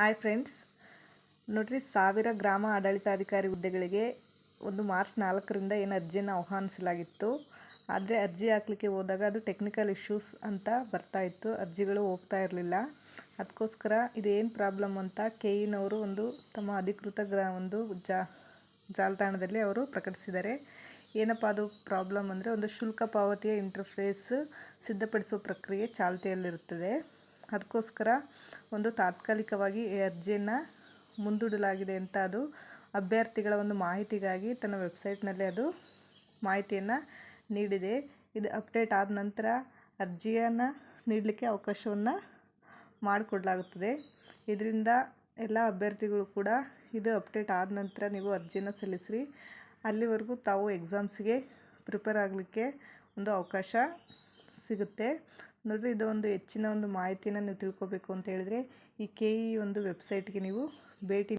Hi friends. ನೋಡ್ರಿ, ಸಾವಿರ ಗ್ರಾಮ ಆಡಳಿತಾಧಿಕಾರಿ ಹುದ್ದೆಗಳಿಗೆ ಒಂದು ಮಾರ್ಚ್ ನಾಲ್ಕರಿಂದ ಏನು ಅರ್ಜಿಯನ್ನು ಆಹ್ವಾನಿಸಲಾಗಿತ್ತು. ಆದರೆ ಅರ್ಜಿ ಹಾಕಲಿಕ್ಕೆ ಹೋದಾಗ ಅದು ಟೆಕ್ನಿಕಲ್ ಇಶ್ಯೂಸ್ ಅಂತ ಬರ್ತಾ ಇತ್ತು. ಅರ್ಜಿಗಳು ಹೋಗ್ತಾ ಇರಲಿಲ್ಲ. ಅದಕ್ಕೋಸ್ಕರ ಇದೇನು ಪ್ರಾಬ್ಲಮ್ ಅಂತ ಕೆ ಇನವರು ಒಂದು ತಮ್ಮ ಅಧಿಕೃತ ಗ್ರಾ, ಒಂದು ಜಾ, ಜಾಲತಾಣದಲ್ಲಿ ಅವರು ಪ್ರಕಟಿಸಿದ್ದಾರೆ. ಏನಪ್ಪ ಅದು ಪ್ರಾಬ್ಲಮ್ ಅಂದರೆ ಒಂದು ಶುಲ್ಕ ಪಾವತಿಯ ಇಂಟರ್ಫೇಸ್ ಸಿದ್ಧಪಡಿಸುವ ಪ್ರಕ್ರಿಯೆ ಚಾಲ್ತಿಯಲ್ಲಿರುತ್ತದೆ. ಅದಕ್ಕೋಸ್ಕರ ಒಂದು ತಾತ್ಕಾಲಿಕವಾಗಿ ಈ ಅರ್ಜಿಯನ್ನು ಮುಂದೂಡಲಾಗಿದೆ ಅಂತ ಅದು ಅಭ್ಯರ್ಥಿಗಳ ಒಂದು ಮಾಹಿತಿಗಾಗಿ ತನ್ನ ವೆಬ್ಸೈಟ್ನಲ್ಲಿ ಅದು ಮಾಹಿತಿಯನ್ನು ನೀಡಿದೆ. ಇದು ಅಪ್ಡೇಟ್ ಆದ ನಂತರ ಅರ್ಜಿಯನ್ನು ನೀಡಲಿಕ್ಕೆ ಅವಕಾಶವನ್ನು ಮಾಡಿಕೊಡಲಾಗುತ್ತದೆ. ಇದರಿಂದ ಎಲ್ಲ ಅಭ್ಯರ್ಥಿಗಳು ಕೂಡ ಇದು ಅಪ್ಡೇಟ್ ಆದ ನಂತರ ನೀವು ಅರ್ಜಿನ ಸಲ್ಲಿಸಿರಿ. ಅಲ್ಲಿವರೆಗೂ ತಾವು ಎಕ್ಸಾಮ್ಸ್ಗೆ ಪ್ರಿಪೇರ್ ಆಗಲಿಕ್ಕೆ ಒಂದು ಅವಕಾಶ ಸಿಗುತ್ತೆ. ನೋಡಿರಿ ಇದು ಒಂದು ಹೆಚ್ಚಿನ ಒಂದು ಮಾಹಿತಿನ ನೀವು ತಿಳ್ಕೊಬೇಕು ಅಂತ ಹೇಳಿದ್ರೆ ಈ ಕೆ ಇ ಒಂದು ವೆಬ್ಸೈಟ್ಗೆ ನೀವು ಭೇಟಿ